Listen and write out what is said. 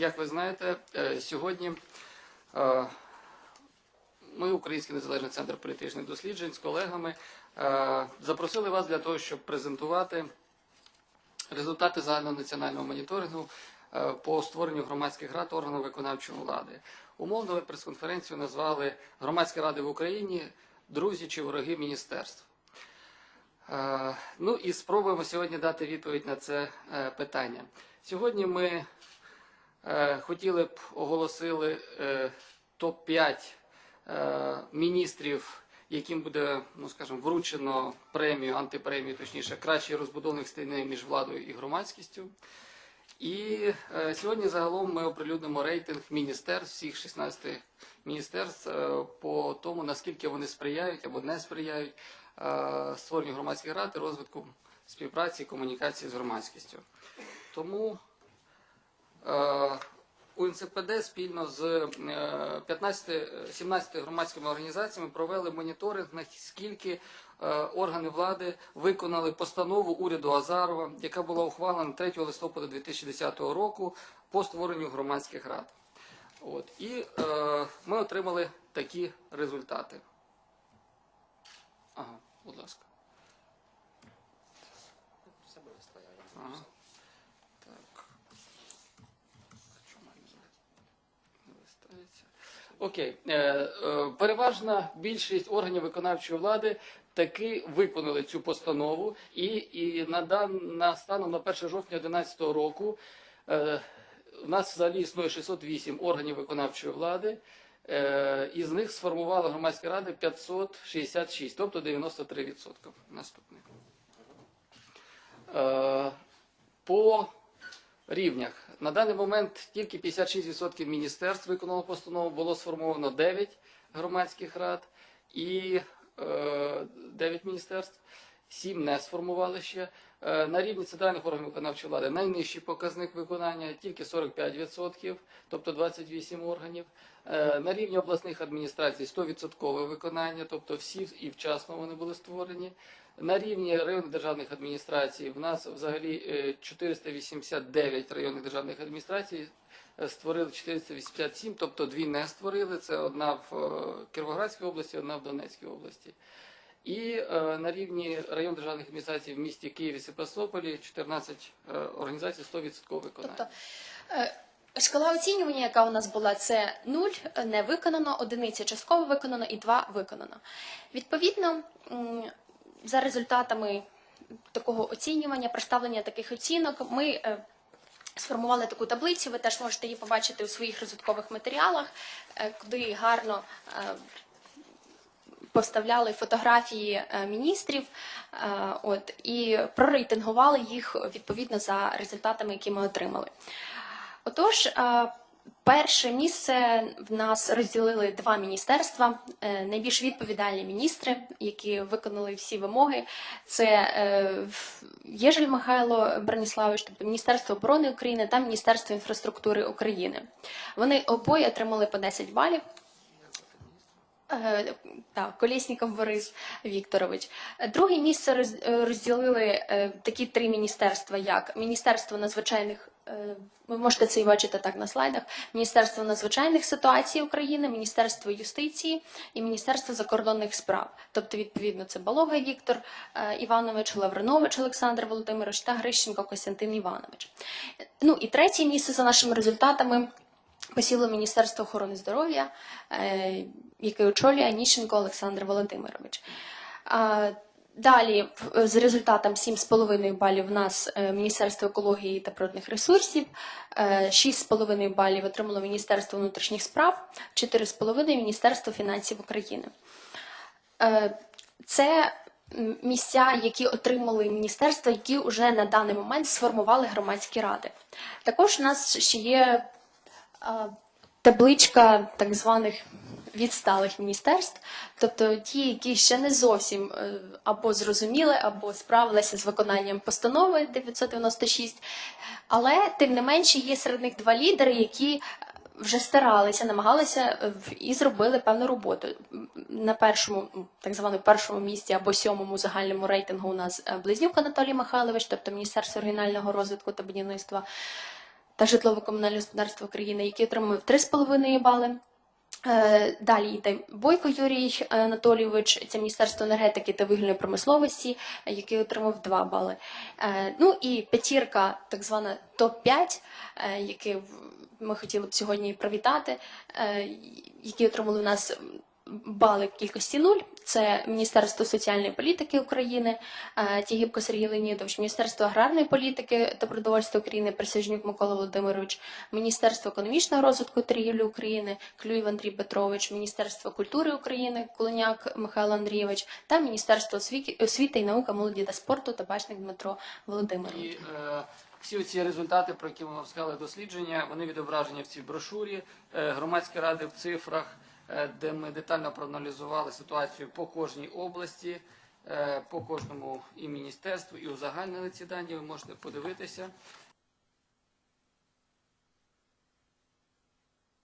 як ви знаєте, е, сьогодні е, ми, Український незалежний центр політичних досліджень, з колегами е, запросили вас для того, щоб презентувати результати загальнонаціонального моніторингу по створенню громадських рад органів виконавчої влади. Умовно ви прес-конференцію назвали Громадські ради в Україні, друзі чи вороги міністерств. Ну і спробуємо сьогодні дати відповідь на це питання. Сьогодні ми хотіли б оголосили е, топ-5 е, міністрів, яким буде, ну скажімо, вручено премію, антипремію, точніше, кращий розбудовник стіни між владою і громадськістю. І е, сьогодні загалом ми оприлюднимо рейтинг міністерств, всіх 16 міністерств е, по тому, наскільки вони сприяють або не сприяють е, створенню громадських рад і розвитку співпраці і комунікації з громадськістю. Тому е, УНЦПД спільно з е, 15, 17 громадськими організаціями провели моніторинг, наскільки е, органи влади виконали постанову уряду Азарова, яка була ухвалена 3 листопада 2010 року по створенню громадських рад. От. І е, ми отримали такі результати. Ага, будь ласка. Ага. Так. Чому не листається? Окей. Е, е, переважна більшість органів виконавчої влади таки виконали цю постанову, і, і на, дан, на станом на 1 жовтня 2011 року е, у нас взагалі існує 608 органів виконавчої влади. Е, із них сформували громадські ради 566, тобто 93%. Наступний. Е, по рівнях. На даний момент тільки 56% міністерств виконало постанову, було сформовано 9 громадських рад і е, 9 міністерств, 7 не сформували ще. Е, на рівні центральних органів виконавчої влади найнижчий показник виконання тільки 45%, тобто 28 органів. Е, на рівні обласних адміністрацій 100% виконання, тобто всі і вчасно вони були створені. На рівні районних державних адміністрацій в нас взагалі е, 489 районних державних адміністрацій е, створили 487, тобто дві не створили. Це одна в е, Кіровоградській області, одна в Донецькій області. І е, на рівні район державних адміністрацій в місті Києві Севастополі 14 е, організацій 100% виконання. Тобто е, шкала оцінювання, яка у нас була, це 0 не виконано, одиниця частково виконано і 2 виконано. Відповідно, за результатами такого оцінювання, представлення таких оцінок, ми е, сформували таку таблицю. Ви теж можете її побачити у своїх розвиткових матеріалах, е, куди гарно. е, Поставляли фотографії міністрів, от і прорейтингували їх відповідно за результатами, які ми отримали. Отож, перше місце в нас розділили два міністерства. Е, Найбільш відповідальні міністри, які виконали всі вимоги. Це е, Єжель Михайло Броніславович, тобто Міністерство оборони України та Міністерство інфраструктури України. Вони обоє отримали по 10 балів. Е, Так, Колєсніков Борис Вікторович. Друге місце розділили такі три міністерства, як Міністерство надзвичайних. Е, Ви можете це і бачити так на слайдах. Міністерство надзвичайних ситуацій України, Міністерство юстиції і Міністерство закордонних справ. Тобто, відповідно, це Балога Віктор е, Іванович, Лавринович Олександр Володимирович та Грищенко Костянтин Іванович. Ну і третє місце за нашими результатами посіло Міністерство охорони здоров'я, е, яке очолює Аніщенко Олександр Володимирович. Далі, з результатом 7,5 балів в нас е, Міністерство екології та природних ресурсів, е, 6,5 балів отримало Міністерство внутрішніх справ, 4,5 Міністерство фінансів України. Е, Це місця, які отримали міністерства, які вже на даний момент сформували громадські ради. Також у нас ще є табличка так званих відсталих міністерств, тобто ті, які ще не зовсім е, або зрозуміли, або справилися з виконанням постанови 996, але тим не менше є серед них два лідери, які вже старалися, намагалися е, і зробили певну роботу. На першому, так званому першому місці або сьомому загальному рейтингу у нас е, Близнюк Анатолій Михайлович, тобто Міністерство регіонального розвитку та будівництва. та житлово-комунальне господарство України, який отримав 3,5 бали. Е, Далі йде Бойко Юрій Анатолійович, це Міністерство енергетики та вугільної промисловості, який отримав 2 бали. Е, Ну і п'ятірка, так звана топ-5, е, які ми хотіли б сьогодні привітати, які отримали у нас бали кількості нуль. Це Міністерство соціальної політики України, е, Тігіпко Сергій Леонідович, Міністерство аграрної політики та продовольства України, Присяжнюк Микола Володимирович, Міністерство економічного розвитку та торгівлі України, Клюєв Андрій Петрович, Міністерство культури України, Кулиняк Михайло Андрійович та Міністерство освіти, і науки, молоді та спорту Табачник Дмитро Володимирович. Е, всі ці результати, про які ми вам сказали, дослідження, вони відображені в цій брошурі е, громадські ради в цифрах, де ми детально проаналізували ситуацію по кожній області, е, по кожному і міністерству, і узагальнили ці дані. Ви можете подивитися.